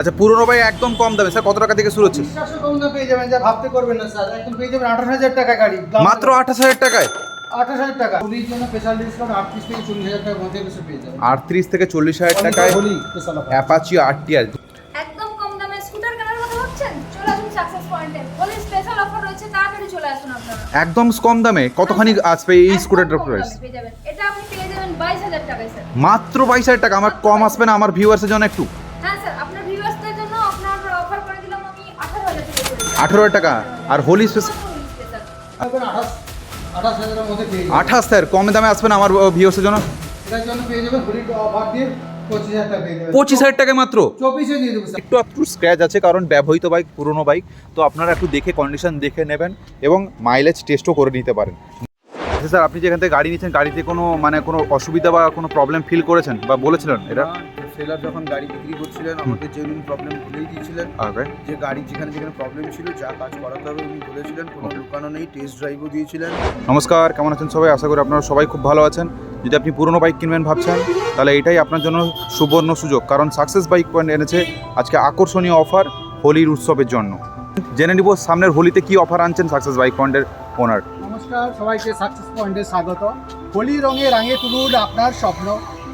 আচ্ছা পুরনো বাইক একদম কম দামে। স্যার কত টাকা থেকে শুরু হচ্ছে? কম দামে পেয়ে যাবেন যা ভাবতে করবেন না স্যার। একদম পেয়ে যাবেন আঠাশ হাজার টাকা গাড়ি। মাত্র আঠাশ হাজার টাকায়? আঠাশ হাজার টাকা। হোলির জন্য স্পেশাল ডিসকাউন্ট আটত্রিশ থেকে চল্লিশ হাজার টাকার মধ্যে কিছু পেয়ে যাবেন। আটত্রিশ থেকে চল্লিশ হাজার টাকায় হোলি স্পেশাল অফার আর একদম কম দামে স্কুটার কেনার কথা ভাবছেন? চলে আসুন সাকসেস পয়েন্টে বলে স্পেশাল অফার রয়েছে তাড়াতাড়ি চলে আসুন আপনারা। একদম কম দামে কতখানি আসবে এই স্কুটারটার প্রাইস দামে পেয়ে যাবেন। এটা আপনি পেয়ে যাবেন বাইশ হাজার টাকায় স্যার। মাত্র বাইশ হাজার টাকা আমার কম আসবে না আমার ভিউয়ার্সের জন্য একটু হ্যাঁ স্যার আপনার ভিউয়ার্সদের জন্য আপনার অফার করে দিলাম আমি আঠারো হাজার টাকা করে দিলাম। আঠারো টাকা। আর হোলি স্পেশাল আঠাশ স্যার কম দামে আসবে না আমার ভিওসের জন্য? পঁচিশ হাজার টাকা মাত্র? একটু একটু স্ক্র্যাচ আছে কারণ ব্যবহৃত বাইক পুরনো বাইক তো আপনারা একটু দেখে কন্ডিশন দেখে নেবেন এবং মাইলেজ টেস্টও করে নিতে পারেন। আচ্ছা স্যার আপনি যেখান থেকে গাড়ি নিচ্ছেন গাড়িতে কোনো মানে কোনো অসুবিধা বা কোনো প্রবলেম ফিল করেছেন বা বলেছিলেন এটা? সেলার যখন গাড়ি বিক্রি করছিলেন আমাকে জেনুইন প্রবলেম খুলেই দিয়েছিলেন যে গাড়ি যেখানে যেখানে প্রবলেম ছিল যা কাজ করাতে হবে উনি বলেছিলেন কোনো লুকানো নেই টেস্ট ড্রাইভও দিয়েছিলেন। নমস্কার কেমন আছেন সবাই? আশা করি আপনারা সবাই খুব ভালো আছেন। যদি আপনি পুরনো বাইক কিনবেন ভাবছেন তাহলে এটাই আপনার জন্য সুবর্ণ সুযোগ। কারণ সাকসেস বাইক পয়েন্ট এনেছে আজকে আকর্ষণীয় অফার হোলির উৎসবের জন্য। জেনে নিব সামনের হোলিতে কি অফার আনছেন সাকসেস বাইক পয়েন্টের ওনার নমস্কার সবাইকে সাকসেস পয়েন্টে স্বাগত। হোলি রঙে রাঙে তুলুন আপনার স্বপ্ন।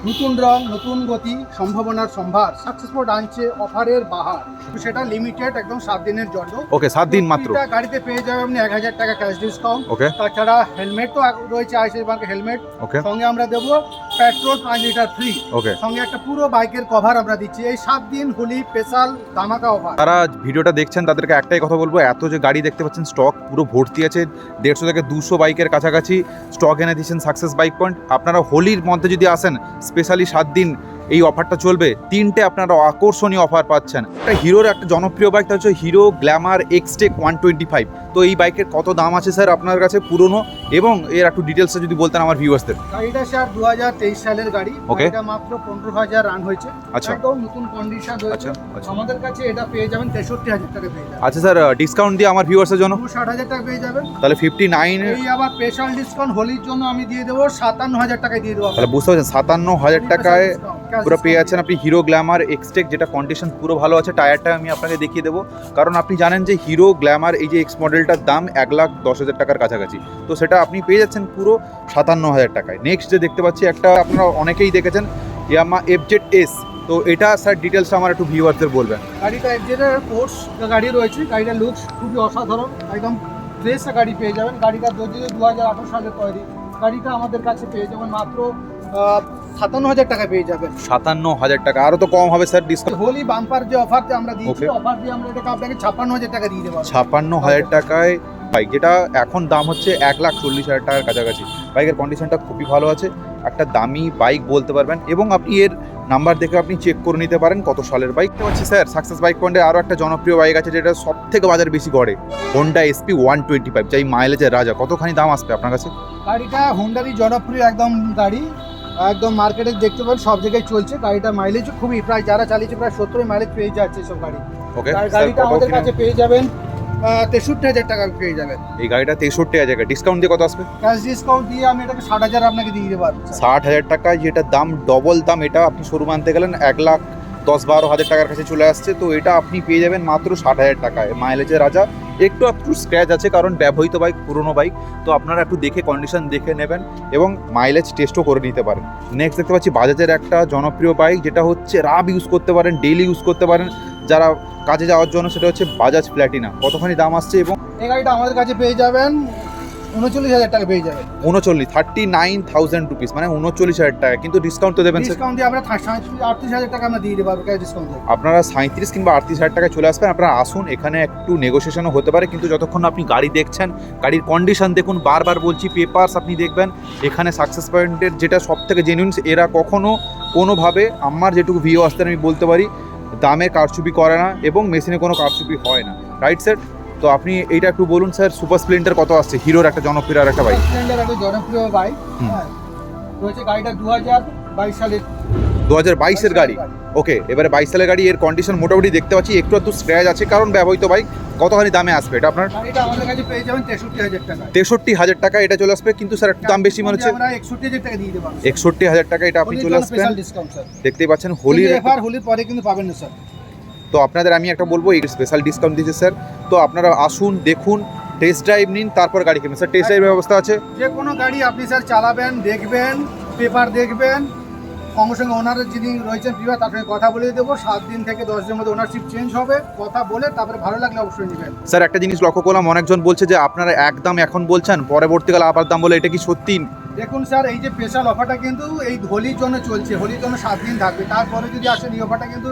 নতুন রং নতুন গতি সম্ভাবনার সম্ভার সাকসেস পয়েন্ট আনছে অফারের বাহার সেটা লিমিটেড একদম সাত দিনের জন্য। ওকে সাত দিন মাত্র। গাড়িতে পেয়ে যাবেন আপনি এক হাজার টাকা ক্যাশ ডিসকাউন্ট ওকে তাছাড়া হেলমেট তো রয়েছে আইসিআই ব্যাংকের হেলমেট ওকে সঙ্গে আমরা দেবো পেট্রোল পাঁচ লিটার ফ্রি ওকে সঙ্গে একটা পুরো বাইকের কভার আমরা দিচ্ছি। এই সাত দিন হোলি স্পেশাল ধামাকা অফার তারা ভিডিওটা দেখছেন তাদেরকে একটাই কথা বলব এত যে গাড়ি দেখতে পাচ্ছেন স্টক পুরো ভর্তি আছে। দেড়শো থেকে দুশো বাইকের কাছাকাছি স্টক এনে দিচ্ছেন সাকসেস বাইক পয়েন্ট আপনারা হোলির মধ্যে যদি আসেন স্পেশালি সাত দিন এই অফারটা চলবে। তিনটে আপনারা আকর্ষণীয় অফার পাচ্ছেন। একটা হিরোর একটা জনপ্রিয় বাইকটা হচ্ছে Hero Glamour Xtec one twenty five তো এই বাইকের কত দাম আছে স্যার আপনার কাছে পুরনো? এবং এর একটু ডিটেলসে যদি বলতেন আমার ভিউয়ার্সদের গাড়িটা স্যার দু হাজার তেইশ সালের গাড়ি। Okay. গাড়িটা মাত্র পনেরো হাজার রান হয়েছে। আচ্ছা। একদম নতুন কন্ডিশন রয়েছে। আচ্ছা আচ্ছা। আমাদের কাছে এটা পেয়ে যাবেন তেষট্টি হাজার টাকা পেয়ে যাবেন। আচ্ছা স্যার ডিসকাউন্ট দিয়ে আমার ভিউয়ার্সের জন্য? ষাট হাজার টাকা পেয়ে যাবেন। তাহলে ফিফটি নাইন এই আবার স্পেশাল ডিসকাউন্ট হোলির জন্য আমি দিয়ে দেবো সাতান্ন হাজার টাকা দিয়ে দেবো। তাহলে বুঝতে পারছেন সাতান্ন হাজার টাকায় পুরো পেয়ে যাচ্ছেন আপনি হিরো গ্ল্যামার এক্সটেক যেটা কন্ডিশন পুরো ভালো আছে টায়ারটা আমি আপনাকে দেখিয়ে দেবো। কারণ আপনি জানেন যে হিরো গ্ল্যামার এই যে এক্স মডেলটার দাম এক লাখ দশ হাজার টাকার কাছাকাছি। তো সেটা আপনি পেয়ে যাচ্ছেন পুরো সাতান্ন হাজার টাকায়। নেক্সট যে দেখতে পাচ্ছি একটা আপনারা অনেকেই দেখেছেন ইয়ামা এফজেড এস তো এটা স্যার ডিটেলসটা আমার একটু ভিউয়ারদের বলবেন। গাড়িটা এফজেডের কোর্স গাড়ি রয়েছে গাড়িটার লুকস খুবই অসাধারণ একদম ফ্রেশ গাড়ি পেয়ে যাবেন। গাড়িটা দু হাজার আঠারো সালে তৈরি। গাড়িটা আমাদের কাছে পেয়ে যাবেন মাত্র সাতান্ন হাজার টাকা পেয়ে যাবেন। সাতান্ন হাজার টাকা। আরও তো কম হবে স্যার ডিসকাউন্ট হোলি বাম্পার যে অফার আমরা দিয়েছি অফার দিয়ে আমরা এটাকে আপনাকে ছাপ্পান্ন হাজার টাকা দিয়ে দেবো। ছাপ্পান্ন হাজার টাকায় বাইক যেটা এখন দাম হচ্ছে এক লাখ চল্লিশ হাজার টাকার কাছাকাছি। বাইকের কন্ডিশনটা খুবই ভালো আছে। একটা দামি বাইক বলতে পারবেন এবং আপনি এর নাম্বার দেখে আপনি চেক করে নিতে পারেন কত সালের বাইক পাচ্ছি স্যার সাকসেস বাইক পয়েন্টে আরও একটা জনপ্রিয় বাইক আছে যেটা সব থেকে বাজার বেশি গড়ে। Honda SP one twenty five যাই মাইলেজের রাজা। কতখানি দাম আসবে আপনার কাছে? গাড়িটা হোন্ডারই জনপ্রিয় একদম গাড়ি। একদম মার্কেটে দেখতে পাবেন সব জায়গায় চলছে। গাড়িটা মাইলেজও খুবই প্রায় যারা চালিয়েছে প্রায় সত্তর মাইলেজ পেয়ে যাচ্ছে সব গাড়ি। ওকে আর গাড়িটা আমাদের কাছে পেয়ে যাবেন তেষট্টি হাজার টাকা পেয়ে যাবেন। এই গাড়িটা তেষট্টি হাজার টাকা। ডিসকাউন্ট দিয়ে কত আসবে? ক্যাশ ডিসকাউন্ট দিয়ে আমি এটাকে ষাট হাজার আপনাকে দিয়ে দিতে পারব ষাট হাজার টাকায় যেটা দাম ডবল দাম এটা আপনি শুরু আনতে গেলেন এক লাখ দশ বারো হাজার টাকার কাছে চলে আসছে। তো এটা আপনি পেয়ে যাবেন মাত্র ষাট হাজার টাকায়। মাইলেজের রাজা। একটু একটু স্ক্র্যাচ আছে, কারণ ব্যবহৃত বাইক পুরনো বাইক তো আপনারা একটু দেখে কন্ডিশন দেখে নেবেন এবং মাইলেজ টেস্টও করে নিতে পারেন। নেক্সট দেখতে পাচ্ছি, বাজাজের একটা জনপ্রিয় বাইক যেটা হচ্ছে রাব ইউজ করতে পারেন ডেইলি ইউজ করতে পারেন। যারা কাজে যাওয়ার জন্য, সেটা হচ্ছে বাজাজ প্ল্যাটিনা কতখানি দাম আসছে এবং এই গাড়িটা আমাদের কাছে পেয়ে যাবেন উনচল্লিশ হাজার টাকা পেয়ে যাবেন। উনচল্লিশ থার্টি নাইন থাউজেন্ড রুপিস মানে উনচল্লিশ হাজার টাকা। কিন্তু ডিসকাউন্ট তো দেবেন ডিসকাউন্ট দিয়ে আমরা আটত্রিশ হাজার টাকা আমরা দিয়ে দেবো ক্যাশ ডিসকাউন্ট আপনারা সাঁত্রিশ কিংবা আটত্রিশ হাজার টাকায় চলে আসবেন আপনারা আসুন এখানে একটু নেগোসিয়েশনও হতে পারে কিন্তু যতক্ষণ আপনি গাড়ি দেখছেন গাড়ির কন্ডিশন দেখুন বারবার বলছি পেপারস আপনি দেখবেন এখানে সাকসেস পয়েন্টের যেটা সব থেকে জেনুইন এরা কখনো কোনোভাবে আমার যেটুকু ভিও আসতে আমি বলতে পারি দামে কারচুপি করে না এবং মেশিনে কোনো কারচুপি হয় না। রাইট স্যার তো আপনি এইটা একটু বলুন স্যার সুপার স্প্লেন্ডার কত আসছে? হিরোর একটা জনপ্রিয় আর একটা বাইক স্প্লেন্ডার একটা জনপ্রিয় বাইক হ্যাঁ। রয়েছে গাড়িটা দু হাজার বাইশ সালের। দু হাজার বাইশের গাড়ি? ওকে এবারে বাইশ সালের গাড়ি এর কন্ডিশন মোটামুটি দেখতে পাচ্ছি একটু একটু স্ক্র্যাচ আছে কারণ ব্যবহৃত বাইক কতখানি দামে আসবে? এটা আপনার? গাড়িটা আমাদের কাছে পেয়ে যাবেন তেষট্টি হাজার টাকা। এটা চলে আসবে কিন্তু স্যার একটু দাম বেশি মনে হচ্ছে? আমরা একষট্টি হাজার টাকা দিয়ে দেবো একষট্টি টাকা এটা আপনি চলে আসবেন। স্পেশাল ডিসকাউন্ট স্যার দেখতেই পাচ্ছেন হোলির হোলির পরে কিন্তু পাবেন না স্যার তো আপনাদের আমি একটা বলব এই স্পেশাল ডিসকাউন্ট দিচ্ছে স্যার তো আপনারা আসুন দেখুন টেস্ট ড্রাইভ নিন তারপর গাড়ি কিনবেন। স্যার টেস্ট ড্রাইভের ব্যবস্থা আছে? যে কোনো গাড়ি আপনি স্যার চালাবেন দেখবেন পেপার দেখবেন সঙ্গে সঙ্গে ওনারের যিনি রয়েছেন প্রিয় তার সঙ্গে কথা বলে দেবো। সাত দিন থেকে দশ দিনের মধ্যে ওনারশিপ চেঞ্জ হবে। কথা বলে তারপরে ভালো লাগলে অবশ্যই নেবেন। স্যার একটা জিনিস লক্ষ্য করলাম অনেকজন বলছে যে আপনারা একদম এখন বলছেন পরবর্তীকালে আবার দাম বলে এটা কি সত্যি? দেখুন স্যার এই যে স্পেশাল অফারটা কিন্তু এই হোলির জন্য চলছে। হোলির জন্য সাত দিন থাকবে। তারপরে যদি আসেন এই অফারটা কিন্তু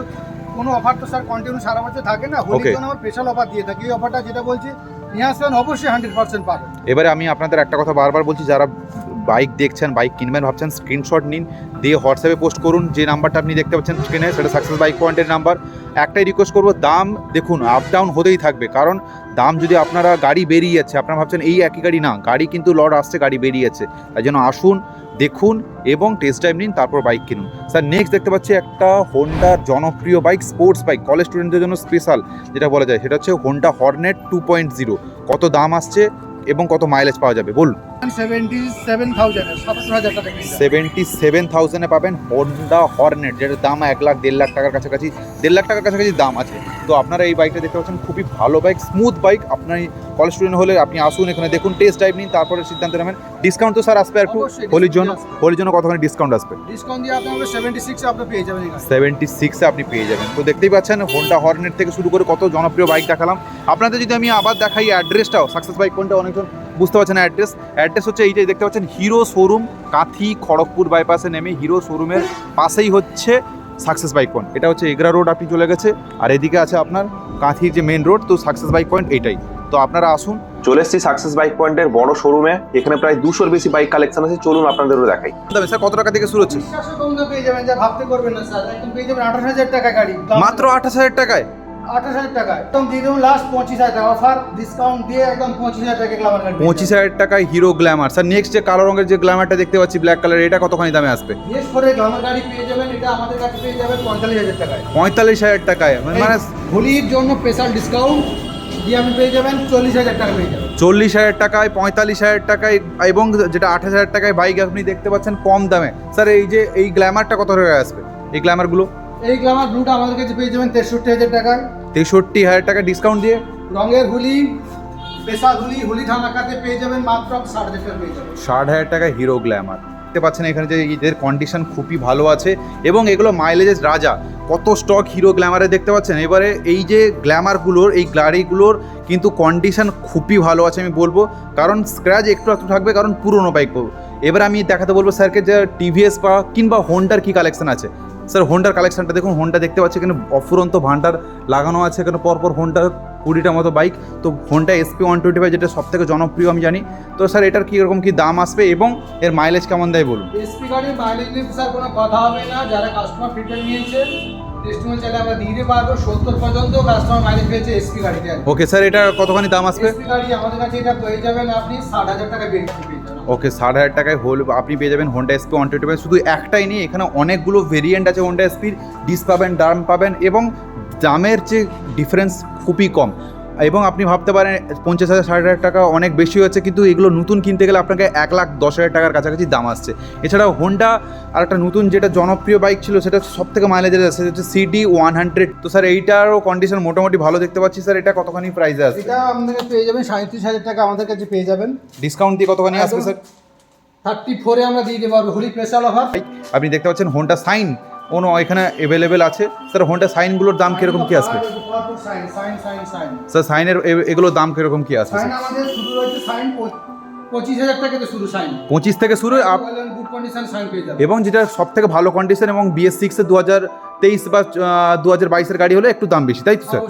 কোনো অফার তো স্যার কন্টিনিউ সারা বছর থাকে না। হোলির. জন্য আমরা স্পেশাল অফার দিয়ে থাকি। এই অফারটা যেটা বলছি নিয়ে আসবেন অবশ্যই হান্ড্রেড পার্সেন্ট পাবেন। এবারে আমি আপনাদের একটা কথা বারবার বলছি যারা বাইক দেখছেন, বাইক কিনবেন, ভাবছেন স্ক্রিনশট নিন, দিয়ে হোয়াটসঅ্যাপে পোস্ট করুন, যে নাম্বারটা আপনি দেখতে পাচ্ছেন স্ক্রিনে সেটা সাকসেস বাইক পয়েন্টের নাম্বার একটাই রিকোয়েস্ট করব, দাম দেখুন আপ ডাউন হতেই থাকবে, কারণ দাম যদি আপনারা গাড়ি বেরিয়ে যাচ্ছে আপনারা ভাবছেন এই একই গাড়ি না, গাড়ি কিন্তু লড আসছে, গাড়ি বেরিয়ে যাচ্ছে তাই জন্য আসুন, দেখুন এবং টেস্ট ড্রাইভ নিন, তারপর বাইক কিনুন। স্যার নেক্সট দেখতে পাচ্ছি একটা হোন্ডার জনপ্রিয় বাইক স্পোর্টস বাইক কলেজ স্টুডেন্টদের জন্য স্পেশাল যেটা বলা যায়। সেটা হচ্ছে Honda Hornet two point zero কত দাম আসছে এবং কত মাইলেজ পাওয়া যাবে, বলুন। সেভেন্টি সেভেন থাউজেন্ড পাবেন হন্ডা হর্নেট যেটার দাম এক লাখ দেড় লাখ টাকার কাছাকাছি দেড় লাখ টাকার কাছাকাছি দাম আছে। তো আপনারা এই বাইকটা দেখতে পাচ্ছেন খুবই ভালো বাইক স্মুথ বাইক আপনার কলেজ স্টুডেন্ট হলে আপনি আসুন এখানে দেখুন টেস্ট ড্রাইভ নিন তারপরে সিদ্ধান্ত নেবেন ডিসকাউন্ট তো স্যার আসবে একটু হোলির জন্য হোলির জন্য কতখানি ডিসকাউন্ট আসবে? ডিসকাউন্ট দিয়ে আপনি সেভেন্টি সিক্সে আপনি পেয়ে যাবেন সেভেন্টি সিক্সে আপনি পেয়ে যাবেন। তো দেখতেই পাচ্ছেন হোন্ডা হর্নেট থেকে শুরু করে কত জনপ্রিয় বাইক দেখালাম। আপনাদের যদি আমি আবার দেখাই অ্যাড্রেসটাও সাকসেস বাইক কোনটা অনেকজন বুঝতে পারছেন অ্যাড্রেস অ্যাড্রেস হচ্ছে এইটাই দেখতে পাচ্ছেন হিরো শোরুম কাঁথি খড়গপুর বাইপাসে নেমে হিরো শোরুমের পাশেই হচ্ছে সাকসেস বাইক পয়েন্ট এটা হচ্ছে এগরা রোড আপনি চলে গেছে আর এদিকে আছে আপনার কাঁথির যে মেন রোড তো সাকসেস বাইক পয়েন্ট এটাই তো আপনারা আসুন। চলে এসেছি সাকসেস বাইক পয়েন্টের বড় শোরুমে এখানে প্রায় দুশোর বেশি বাইক কালেকশন আছে। চলুন আপনাদেরও দেখাই। দামে স্যার কত টাকা থেকে শুরু হচ্ছে? পেয়ে যাবেন যা ভাবতে করবেন না স্যার। পেয়ে যাবেন আঠাশ হাজার টাকা গাড়ি। মাত্র আঠাশ হাজার টাকায়? আঠাশ হাজার টাকা। একদম দিয়ে দেবো লাস্ট পঁচিশ হাজার টাকা। অফার ডিসকাউন্ট দিয়ে একদম পঁচিশ হাজার টাকা পঁচিশ হাজার টাকায় হিরো গ্ল্যামার স্যার নেক্সট যে কালো রঙের যে গ্ল্যামারটা দেখতে পাচ্ছি ব্ল্যাক কালার এটা কতখানি দামে আসবে? করে গাড়ি পেয়ে যাবেন এটা আমাদের কাছে পেয়ে যাবেন পঁয়তাল্লিশ হাজার টাকায়। পঁয়তাল্লিশ হাজার টাকায়। মানে হোলির জন্য স্পেশাল ডিসকাউন্ট দিয়ে আপনি পেয়ে যাবেন চল্লিশ হাজার টাকা পেয়ে যাবেন। চল্লিশ হাজার টাকায় পঁয়তাল্লিশ হাজার টাকায় এবং যেটা আঠাশ হাজার টাকায় বাইক আপনি দেখতে পাচ্ছেন কম দামে। স্যার এই যে এই গ্ল্যামারটা কত টাকায় আসবে? এই গ্ল্যামারগুলো এই গ্লামার ব্লুটা আমাদের কাছে পেয়ে যাবেন তেষট্টি হাজার টাকায়। তেষট্টি হাজার টাকা ডিসকাউন্ট দিয়ে? রঙের হুলি স্পেশাল হুলি হুলি ধামাকাতে পেয়ে যাবেন মাত্র ষাট হাজার টাকা পেয়ে যাবেন। ষাট হাজার টাকায় হিরো গ্ল্যামার দেখতে পাচ্ছেন এখানে যে এদের কন্ডিশন খুবই ভালো আছে এবং এগুলো মাইলেজের রাজা। কত স্টক হিরো গ্ল্যামারে দেখতে পাচ্ছেন? এবারে এই যে গ্ল্যামারগুলোর এই গাড়িগুলোর কিন্তু কন্ডিশন খুবই ভালো আছে আমি বলব। কারণ স্ক্র্যাচ একটু একটু থাকবে কারণ পুরনো বাইক এবার আমি দেখাতে বলব স্যারকে যে টিভিএস বা কিংবা হোন্ডার কি কালেকশন আছে। স্যার হোন্ডার কালেকশনটা দেখুন হোন্ডা দেখতে পাচ্ছি এখানে অফুরন্ত ভান্ডার লাগানো আছে এখানে পরপর হোন্ডা কুড়িটা মতো বাইক তো Honda SP one twenty five যেটা সব থেকে জনপ্রিয় আমি জানি। তো স্যার এটার কীরকম কী দাম আসবে এবং এর মাইলেজ কেমন দেয় বলুন? এসপি গাড়ির মাইলেজ নিয়ে স্যার কোনো কথা হবে না। যারা কাস্টমার ফিডব্যাক নিয়েছে টেস্টিমোনিয়াল চাইলে আমরা দিতে পারব সত্তর পর্যন্ত কাস্টমার মাইলেজ পেয়েছে এসপি গাড়িতে ওকে স্যার এটা কতখানি দাম আসবে? এসপি গাড়ি আমাদের কাছে এটা পেয়ে যাবেন আপনি ষাট হাজার টাকা বেরিয়ে যাবেন ওকে ষাট হাজার টাকায় হোল, আপনি পেয়ে যাবেন হোন্ডা এসপি ওয়ান টোয়েন্টি শুধু একটাই নেই, এখানে অনেকগুলো ভেরিয়েন্ট আছে হোন্ডা এসপির ডিস পাবেন, দাম পাবেন এবং দামের যে ডিফারেন্স খুবই কম। এবং আপনি ভাবতে পারেন পঞ্চাশ হাজার ষাট হাজার টাকা অনেক বেশি হচ্ছে কিন্তু এগুলো নতুন কিনতে গেলে আপনাকে এক লাখ দশ হাজার টাকার কাছাকাছি দাম আসছে। এছাড়াও হোন্ডা আর একটা নতুন যেটা জনপ্রিয় বাইক ছিল সেটা সব থেকে মাইলেজের আছে সেটা হচ্ছে সিডি ওয়ান হান্ড্রেড তো স্যার এইটারও কন্ডিশন মোটামুটি ভালো দেখতে পাচ্ছি স্যার এটা কতখানি প্রাইসে আছে এটা আমাদের পেয়ে যাবেন সাঁত্রিশ হাজার টাকা আমাদের কাছে পেয়ে যাবেন। ডিসকাউন্ট দিয়ে কতখানি আসবে স্যার থার্টি ফোরে আমরা দিয়ে পারব হোলি স্পেশাল অফার আপনি দেখতে পাচ্ছেন হোন্ডা সাইন কোনো এখানে অ্যাভেলেবেল আছে? স্যার হোন্ডা সাইনগুলোর দাম কীরকম কী আসবে স্যার সাইনের এগুলোর দাম কীরকম কী আসবে পঁচিশ থেকে শুরু এবং যেটা সব থেকে ভালো কন্ডিশন এবং বিএস সিক্সে দু হাজার তেইশ বা দু হাজার বাইশের গাড়ি হলে একটু দাম বেশি তাই তো স্যার।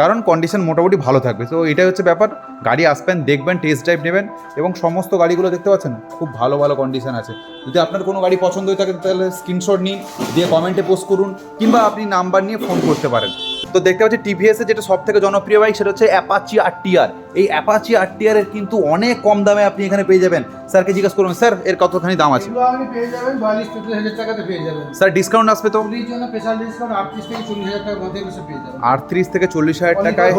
কারণ কন্ডিশন মোটামুটি ভালো থাকবে। তো এটাই হচ্ছে ব্যাপার। গাড়ি আসবেন, দেখবেন টেস্ট ড্রাইভ নেবেন এবং সমস্ত গাড়িগুলো দেখতে পাচ্ছেন, খুব ভালো ভালো কন্ডিশন আছে। যদি আপনার কোনো গাড়ি পছন্দ হয়ে থাকে, তাহলে স্ক্রিনশট নিন, দিয়ে কমেন্টে পোস্ট করুন, কিংবা আপনি নাম্বার নিয়ে ফোন করতে পারেন। তো দেখতে পাচ্ছি টিভিএস এর যেটা সব থেকে জনপ্রিয় বাইক সেটা হচ্ছে অ্যাপাচি আর টিআর এই অ্যাপাচি আর টিআর এর কিন্তু অনেক কম দামে আপনি এখানে পেয়ে যাবেন। স্যারকে জিজ্ঞাসা করুন স্যার এর কতখানি দাম আছে? আপনি পেয়ে যাবেন বিয়াল্লিশ তেত্রিশ হাজার টাকাতে পেয়ে যাবেন। স্যার ডিসকাউন্ট আসবে তো? জন্য স্পেশাল ডিসকাউন্ট আটত্রিশ থেকে চল্লিশ হাজার টাকার মধ্যে এসে পেয়ে যাবেন। আটত্রিশ থেকে চল্লিশ হাজার টাকায়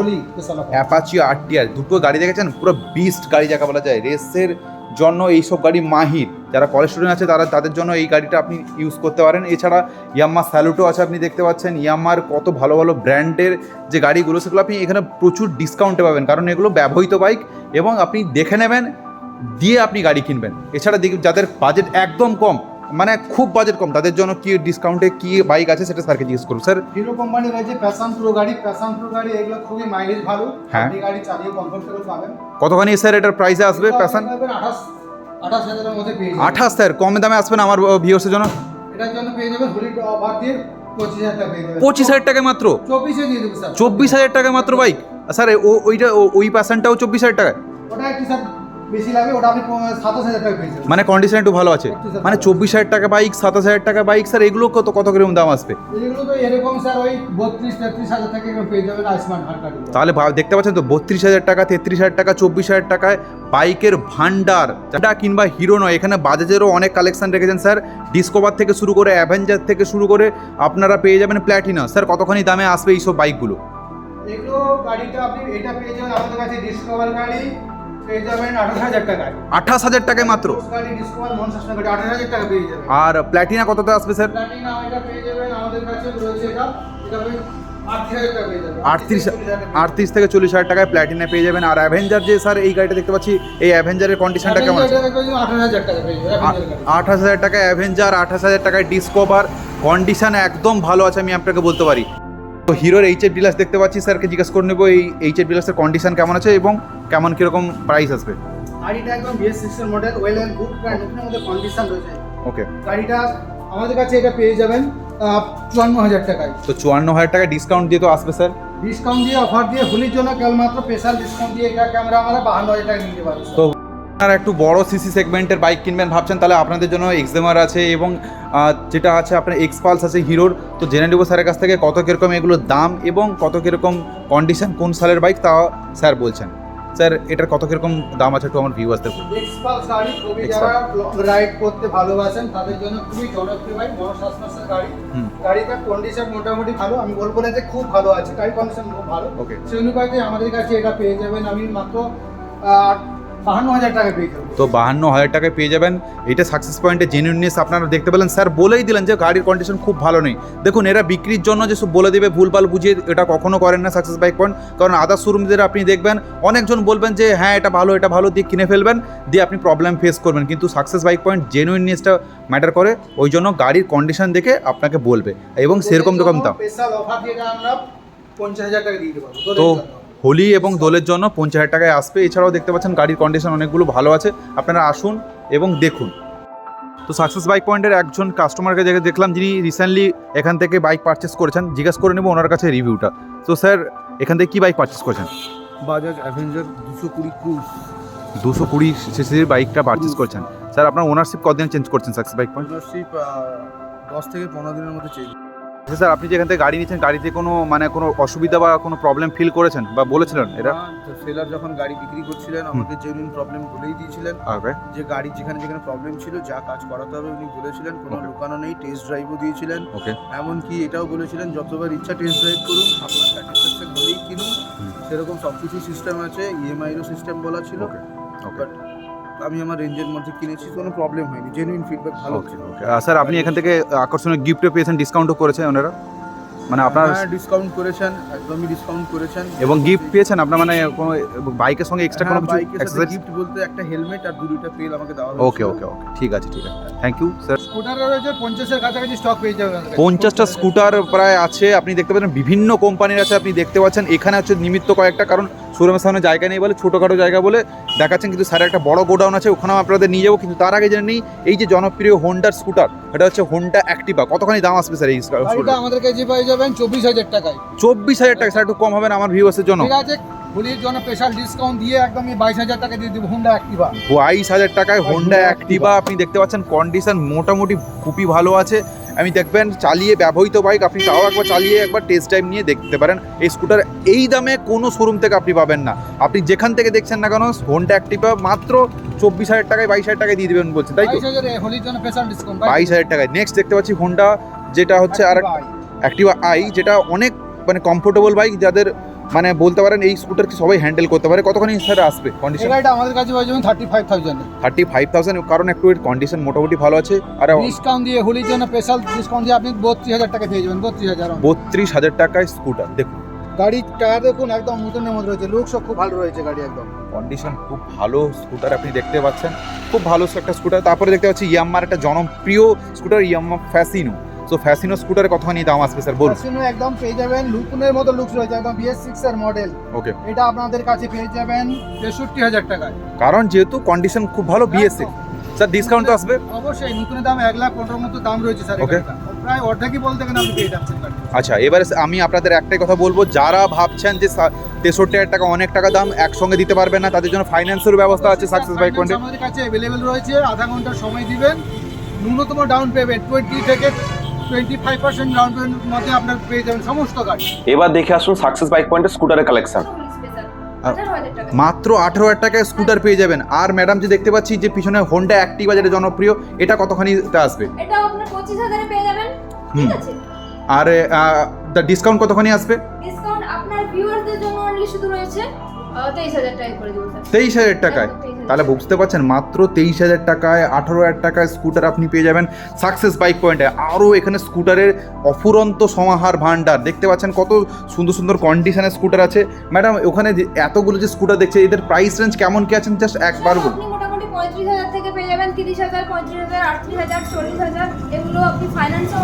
অ্যাপাচি আর টিআর দুটো গাড়ি দেখেছেন? পুরো বিস্ট গাড়ি যাকে বলা যায়। রেসের জন্য এইসব গাড়ি মাহির। যারা কলেজ স্টুডেন্ট আছে, তারা তাদের জন্য এই গাড়িটা আপনি ইউজ করতে পারেন। এছাড়া ইয়াম্মা স্যালুটো আছে, আপনি দেখতে পাচ্ছেন। ইয়াম্মার কত ভালো ভালো ব্র্যান্ডের যে গাড়িগুলো, সেগুলো আপনি এখানে প্রচুর ডিসকাউন্টে পাবেন। কারণ এগুলো ব্যবহৃত বাইক এবং আপনি দেখে নেবেন, দিয়ে আপনি গাড়ি কিনবেন। এছাড়া যাদের বাজেট একদম কম মানে খুব বাজেট কম। তাদের জন্য কি ডিসকাউন্টে কি বাইক আছে সেটা স্যারকে জিজ্ঞেস করুন। স্যার হিরো কোম্পানি রয়েছে প্যাশন প্রো গাড়ি প্যাশন প্রো গাড়ি এগুলো খুবই মাইলেজ ভালো। হ্যাঁ। আপনি গাড়ি চালিয়ে কমফোর্টেবল পাবেন। কতখানি স্যার এটার প্রাইসে আসবে প্যাশন আঠাশ হাজারের মধ্যে পেয়ে আঠাশ স্যার কম দামে আসবে না আমার ভিউর্সের জন্য? এটার জন্য পেয়ে যাবেন হোলি অফার দিয়ে পঁচিশ হাজার টাকা মাত্র? চব্বিশে হাজার টাকা মাত্র বাইক স্যার ওইটা ওই প্যাশনটাও চব্বিশ হাজার টাকা ওটা একটু স্যার বেশি ওটা আপনি সাতাশ হাজার টাকা পেয়ে যাবেন মানে কন্ডিশন একটু ভালো আছে। মানে চব্বিশ হাজার টাকা বাইক সাতাশ হাজার টাকা বাইক স্যার এগুলো কত কত কীরকম দাম আসবে? এগুলো তো এরকম স্যার ওই বত্রিশ তেত্রিশ হাজার টাকা পেয়ে যাবেন আয়ুষ্মান কার্ড তাহলে দেখতে পাচ্ছেন তো বত্রিশ হাজার টাকা তেত্রিশ হাজার টাকা চব্বিশ হাজার টাকায় বাইকের ভান্ডার। যেটা কিংবা হিরো নয় এখানে বাজাজেরও অনেক কালেকশন রেখেছেন স্যার ডিসকভার থেকে শুরু করে অ্যাভেঞ্জার থেকে শুরু করে আপনারা পেয়ে যাবেন প্ল্যাটিনা স্যার কতখানি দামে আসবে এইসব বাইকগুলো এগুলো গাড়িটা আপনি এটা পেয়ে যাবেন আমাদের কাছে ডিসকভার গাড়ি। আঠাশ হাজার টাকায়। মাত্র? আর প্ল্যাটিনা কততে আসবে স্যার? আটত্রিশ আটত্রিশ 38 হাজার টাকা। আটত্রিশ থেকে চল্লিশ হাজার টাকায় প্ল্যাটিনা পেয়ে যাবেন। আর অ্যাভেঞ্জার যে স্যার এই গাড়িটা দেখতে পাচ্ছি এই অ্যাভেঞ্জারের কন্ডিশনটা কেমন আছে? আঠাশ হাজার টাকায় অ্যাভেঞ্জার আঠাশ হাজার টাকায় ডিসকভার কন্ডিশন একদম ভালো আছে আমি আপনাকে বলতে পারি। তো হিরোর এইচ এফ ডিলার্স দেখতে পাচ্ছি স্যারকে জিজ্ঞেস করে নেব এই এইচ এফ ডিলার্সের কন্ডিশন কেমন আছে এবং কেমন কীরকম প্রাইস আসবে গাড়িটা একদম বিএস সিক্সের মডেল ওয়েল অ্যান্ড গুড প্রায় নতুনের মধ্যে কন্ডিশন রয়েছে। ওকে গাড়িটা আমাদের কাছে এটা পেয়ে যাবেন চুয়ান্ন হাজার টাকায়। তো চুয়ান্ন হাজার টাকা ডিসকাউন্ট দিয়ে তো আসবে স্যার ডিসকাউন্ট দিয়ে অফার দিয়ে হোলির জন্য কেবলমাত্র স্পেশাল ডিসকাউন্ট দিয়ে এটা ক্যামেরা আমরা বাহান্ন হাজার টাকা নিতে পারি তো আপনারা একটু বড় সিসি সেগমেন্টের বাইক কিনবেন ভাবছেন তাহলে আপনাদের জন্য এক্সেমার আছে এবং যেটা আছে আপনার এক্সপালস আছে হিরোর তো জেনে নেব স্যারের কাছ থেকে কত কীরকম এগুলোর দাম এবং কত কীরকম কন্ডিশন কোন সালের বাইক তা স্যার বলছেন। স্যার এটার কত কীরকম দাম আছে একটু আমার ভিউ আসতে এক্সপালস গাড়ি খুবই যারা লং রাইড করতে ভালোবাসেন তাদের জন্য খুবই জনপ্রিয় ভাই বড় সাসপেন্সের গাড়ি। গাড়িটার কন্ডিশন মোটামুটি ভালো। আমি বলব না যে খুব ভালো আছে গাড়ি কন্ডিশন খুব ভালো। ওকে সেই অনুপাতে আমাদের কাছে এটা পেয়ে যাবেন। আমি মাত্র বাহান্ন হাজার টাকা পেয়ে তো বাহান্ন হাজার টাকায় পেয়ে যাবেন। এটা সাকসেস পয়েন্টে জেনুইননেস আপনারা দেখতে পেলেন। স্যার বলেই দিলেন যে গাড়ির কন্ডিশন খুব ভালো নেই। দেখুন এরা বিক্রির জন্য যেসব বলে দেবে ভুলভাল বুঝিয়ে এটা কখনো করেন না সাকসেস বাইক পয়েন্ট কারণ আদার শোরুমদের আপনি দেখবেন অনেকজন বলবেন যে হ্যাঁ এটা ভালো এটা ভালো দিয়ে কিনে ফেলবেন দিয়ে আপনি প্রবলেম ফেস করবেন। কিন্তু সাকসেস বাইক পয়েন্ট জেনুইননেসটা ম্যাটার করে। ওই জন্য গাড়ির কন্ডিশন দেখে আপনাকে বলবে। এবং সেরকম রকম দাম স্পেশাল অফার দিয়ে আমরা পঞ্চাশ হাজার টাকা দিয়ে দেবো তো হোলি এবং দোলের জন্য পঞ্চাশ হাজার টাকায় আসবে। এছাড়াও দেখতে পাচ্ছেন গাড়ির কন্ডিশন অনেকগুলো ভালো আছে। আপনারা আসুন এবং দেখুন। তো সাকসেস বাইক পয়েন্টের একজন কাস্টমারকে দেখে দেখলাম যিনি রিসেন্টলি এখান থেকে বাইক পারচেস করেছেন। জিজ্ঞেস করে নেব ওনার কাছে রিভিউটা তো স্যার এখান থেকে কী বাইক পারচেস করেছেন? বাজাজ অ্যাভেঞ্জার দুশো কুড়ি ক্রুজ দুশো কুড়ি সিসির বাইকটা পারচেস করেছেন। স্যার আপনার ওনারশিপ কদিন চেঞ্জ করছেন সাকসেস বাইক পয়েন্ট ডিলারশিপ দশ থেকে পনেরো দিনের মধ্যে চেঞ্জ আচ্ছা স্যার আপনি যেখান থেকে গাড়ি নিচ্ছেন গাড়িতে কোনো মানে কোনো অসুবিধা বা কোনো প্রবলেম ফিল করেছেন বা বলেছিলেন এটা? সেলার যখন গাড়ি বিক্রি করছিলেন আমাকে জেনুইন প্রবলেম বলেই দিয়েছিলেন যে গাড়ি যেখানে যেখানে প্রবলেম ছিল যা কাজ করাতে হবে উনি বলেছিলেন কোনো. লুকানো নেই টেস্ট ড্রাইভও দিয়েছিলেন। ওকে এমনকি এটাও বলেছিলেন যতবার ইচ্ছা টেস্ট ড্রাইভ করুন আপনার স্যাটিসফ্যাকশন হলেই কিনুন। সেরকম সব কিছু সিস্টেম আছে ইএমআইরও সিস্টেম বলা ছিল। বাট আমি আমার রেঞ্জের মধ্যে কিনেছি কোনো প্রবলেম হয়নি জেনুইন ফিডব্যাক ভালো ওকে স্যার আপনি এখান থেকে আকর্ষণীয় গিফটও পেয়েছেন ডিসকাউন্টও করেছেন ওনারা? মানে আপনার হ্যাঁ ডিসকাউন্ট করেছেন একদমই ডিসকাউন্ট করেছেন। এবং গিফট পেয়েছেন? আপনার মানে কোনো বাইকের সঙ্গে এক্সট্রা কোনো কিছু বাইকের গিফট বলতে একটা হেলমেট আর দুটো তেল আমাকে দেওয়া ওকে ওকে ওকে ঠিক আছে ঠিক আছে। থ্যাংক ইউ স্যার স্কুটারে রয়েছে পঞ্চাশের কাছাকাছি স্টক পেয়ে যাবেন কাছে। পঞ্চাশটা স্কুটার প্রায় আছে আপনি দেখতে পাচ্ছেন বিভিন্ন কোম্পানির আছে আপনি দেখতে পাচ্ছেন। এখানে হচ্ছে নিমিত্ত কয়েকটা কারণ শোরুমের সামনে জায়গা নেই বলে ছোটোখাটো জায়গা বলে দেখাচ্ছেন কিন্তু স্যার একটা বড় গোডাউন আছে ওখানেও আপনাদের নিয়ে যাব কিন্তু তার আগে জেনে নিই এই যে জনপ্রিয় হোন্ডার স্কুটার এটা হচ্ছে হোন্ডা অ্যাক্টিভা কতখানি দাম আসবে স্যার এই স্কুটার আমাদের কাছে যাবেন চব্বিশ হাজার টাকায়। চব্বিশ হাজার টাকা স্যার একটু কম হবে না আমার ভিউয়ার্সের জন্য? ঠিক আছে হোলির জন্য স্পেশাল ডিসকাউন্ট দিয়ে একদম বাইশ হাজার টাকা দিয়ে দেবো হুন্ডা অ্যাক্টিভা বাইশ হাজার টাকায় হোন্ডা অ্যাক্টিভা আপনি দেখতে পাচ্ছেন কন্ডিশন মোটামুটি খুবই ভালো আছে। আমি দেখবেন চালিয়ে ব্যবহৃত বাইক আপনি তাও একবার চালিয়ে একবার টেস্ট টাইম নিয়ে দেখতে পারেন। এই স্কুটার এই দামে কোনো শোরুম থেকে আপনি পাবেন না। আপনি যেখান থেকে দেখছেন না কেন হোন্ডা অ্যাক্টিভা মাত্র চব্বিশ হাজার টাকায় বাইশ হাজার টাকায় দিয়ে দেবেন বলছেন তাই তো? বাইশ হাজার টাকায়। নেক্সট দেখতে পাচ্ছি হোন্ডা যেটা হচ্ছে আর অ্যাক্টিভা আই যেটা অনেক মানে কমফোর্টেবল বাইক যাদের মানে বলতে পারেন এই স্কুটার কি সবাই হ্যান্ডেল করতে পারে। কতখানি স্যার আসবে কন্ডিশন গাড়িটা আমাদের কাছে পাওয়া যাবেন থার্টি ফাইভ থাউজেন্ডে থার্টি ফাইভ থাউজেন্ড কারণ একটু এর কন্ডিশন মোটামুটি ভালো আছে। আর ডিসকাউন্ট দিয়ে হোলির জন্য স্পেশাল ডিসকাউন্ট দিয়ে আপনি বত্রিশ হাজার টাকা পেয়ে যাবেন বত্রিশ হাজার বত্রিশ হাজার টাকায় স্কুটার দেখুন। গাড়ির টায়ার দেখুন একদম নতুনের মধ্যে রয়েছে। লুকসও খুব ভালো রয়েছে গাড়ি একদম। কন্ডিশন খুব ভালো স্কুটার আপনি দেখতে পাচ্ছেন। খুব ভালো একটা স্কুটার তারপরে দেখতে পাচ্ছি ইয়াম্মার একটা জনপ্রিয় scooter Yamaha Fascino so Fascino স্কুটারে কতখানি দাম আসবে স্যার বলুন। Casino একদম পেয়ে যাবেন লুকুনের মতো লুকস রয়েছে একদম বিএস সিক্স এর মডেল ওকে এটা আপনাদের কাছে পেয়ে যাবেন তেষট্টি হাজার টাকায়। কারণ যেহেতু কন্ডিশন খুব ভালো বিএসসি স্যার ডিসকাউন্ট তো আসবে? অবশ্যই নতুনের দাম এক লাখ পনেরো মতো দাম রয়েছে স্যার ওকে প্রায় অর্ধেকই বলতে গেলে আপনি পেয়ে যাচ্ছেন আচ্ছা এবারে আমি আপনাদের একটাই কথা বলব যারা ভাবছেন যে তেষট্টি হাজার টাকা অনেক টাকা দাম একসঙ্গে দিতে পারবেন না তাদের জন্য ফাইন্যান্সের ব্যবস্থা আছে সাকসেস বাইক আমাদের কাছে অ্যাভেলেবেল রয়েছে আধা ঘণ্টা সময় দিবেন ন্যূনতম ডাউন পেমেন্ট টোয়েন্টি থেকে টোয়েন্টি ফাইভ পার্সেন্ট ডাউন পেমেন্টের মধ্যে আপনার পেয়ে যাবেন সমস্ত গাড়ি। এবার দেখে আসুন সাকসেস বাইক পয়েন্টের স্কুটারের কালেকশন মাত্র আঠেরো হাজার টাকায় স্কুটার পেয়ে যাবেন। আর ম্যাডাম যে দেখতে পাচ্ছি যে পিছনে হোন্ডা অ্যাক্টিভা যেটা জনপ্রিয় এটা কতখানি আসবে? এটা আপনার পঁচিশ হাজারে পেয়ে যাবেন। হুম। ঠিক আছে? আর দ্য ডিসকাউন্ট কতখানি আসবে? ডিসকাউন্ট আপনার ভিউয়ারদের জন্য অনলি শুধু রয়েছে তেইশ হাজার টাকা করে দেবো তেইশ হাজার টাকায়? একদম 23,000 তাহলে বুঝতে পারছেন, মাত্র তেইশ হাজার টাকায়, আঠারো হাজার টাকায় স্কুটার আপনি পেয়ে যাবেন সাকসেস বাইক পয়েন্টে আরও এখানে স্কুটারের অফুরন্ত সমাহার ভান্ডার দেখতে পাচ্ছেন কত সুন্দর সুন্দর কন্ডিশনের স্কুটার আছে। ম্যাডাম ওখানে এতগুলো যে স্কুটার দেখছে, এদের প্রাইস রেঞ্জ কেমন কি আছেন? জাস্ট একবার বলুন। পঁয়ত্রিশ হাজার থেকে পেয়ে যাবেন, তিরিশ হাজার, পঁয়ত্রিশ হাজার, আটত্রিশ হাজার, চল্লিশ হাজার। এগুলো আপনি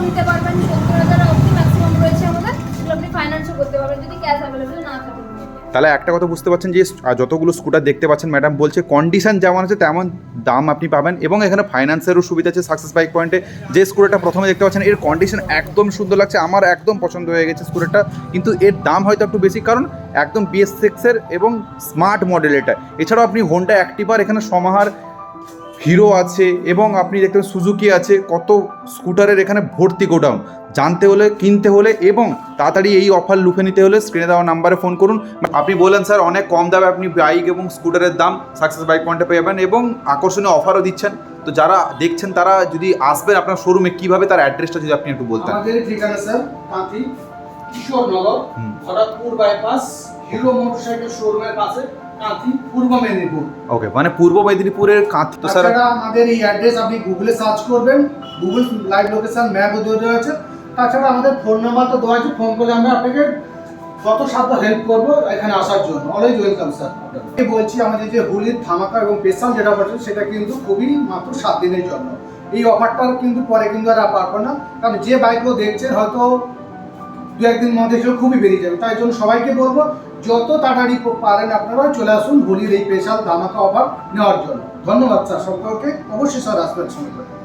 নিতে পারবেন। সত্তর হাজার অবধি ম্যাক্সিমাম রয়েছে আমাদের। এগুলো আপনি ফাইন্যান্সও করতে পারবেন, যদি ক্যাশ অ্যাভেলেবেল না থাকে। তাহলে একটা কথা বুঝতে পারছেন যে যতগুলো স্কুটার দেখতে পাচ্ছেন ম্যাডাম বলছে কন্ডিশন যেমন আছে তেমন দাম আপনি পাবেন এবং এখানে ফাইন্যান্সেরও সুবিধা আছে সাকসেস বাইক পয়েন্টে যে স্কুটারটা প্রথমে দেখতে পাচ্ছেন, এর কন্ডিশন একদম সুন্দর লাগছে, আমার একদম পছন্দ হয়ে গেছে স্কুটারটা কিন্তু এর দাম হয়তো একটু বেশি, কারণ একদম বিএস সিক্সের এবং স্মার্ট মডেল এটা। এছাড়াও আপনি হোন্ডা অ্যাক্টিভার এখানে সমাহার হিরো আছে এবং আপনি দেখতে পাবেন সুজুকি আছে কত স্কুটারের এখানে ভর্তি গোডাউন। জানতে হলে কিনতে হলে এবং তাড়াতাড়ি এই অফার লুফে নিতে হলে স্ক্রিনে দেওয়া নাম্বারে ফোন করুন। আপনি বললেন স্যার অনেক কম দামে আপনি বাইক এবং স্কুটারের দাম সাকসেস বাইক পয়েন্টে পেয়ে যাবেন এবং আকর্ষণীয় অফারও দিচ্ছেন। তো যারা দেখছেন তারা যদি আসবেন আপনার শোরুমে কীভাবে তার অ্যাড্রেসটা যদি আপনি একটু বলতেন? আমাদের ঠিকানা sir Kishorenagar. Kharagpur bypass Hero motorcycle শোরুমের পাশে। কাঁথি পূর্ব মেদিনীপুর। ওকে মানে পূর্ব মেদিনীপুরের কাঁথি। তো স্যার আমাদের এই অ্যাড্রেস আপনি গুগলে সার্চ করবেন। গুগল লাইভ লোকেশন ম্যাপও দেওয়া রয়েছে তাছাড়া আমাদের ফোন নাম্বার তো দেওয়া আছে। ফোন আমরা আপনাকে যত সাধ্য হেল্প করব এখানে আসার জন্য। অলওয়েজ ওয়েলকাম স্যার আমি বলছি আমাদের যে হোলির ধামাকা এবং স্পেশাল যেটা বলছে সেটা কিন্তু খুবই মাত্র সাত দিনের জন্য। এই অফারটা কিন্তু পরে কিন্তু আর পারব না। কারণ যে বাইকগুলো দেখছেন হয়তো দু একদিন মধ্যে সেগুলো খুবই বেরিয়ে যাবে। তাই জন্য সবাইকে বলব যত তাড়াতাড়ি পারেন আপনারা চলে আসুন হোলির এই স্পেশাল ধামাকা অফার নেওয়ার জন্য। ধন্যবাদ স্যার সকলকে। অবশ্যই স্যার আসবেন করে।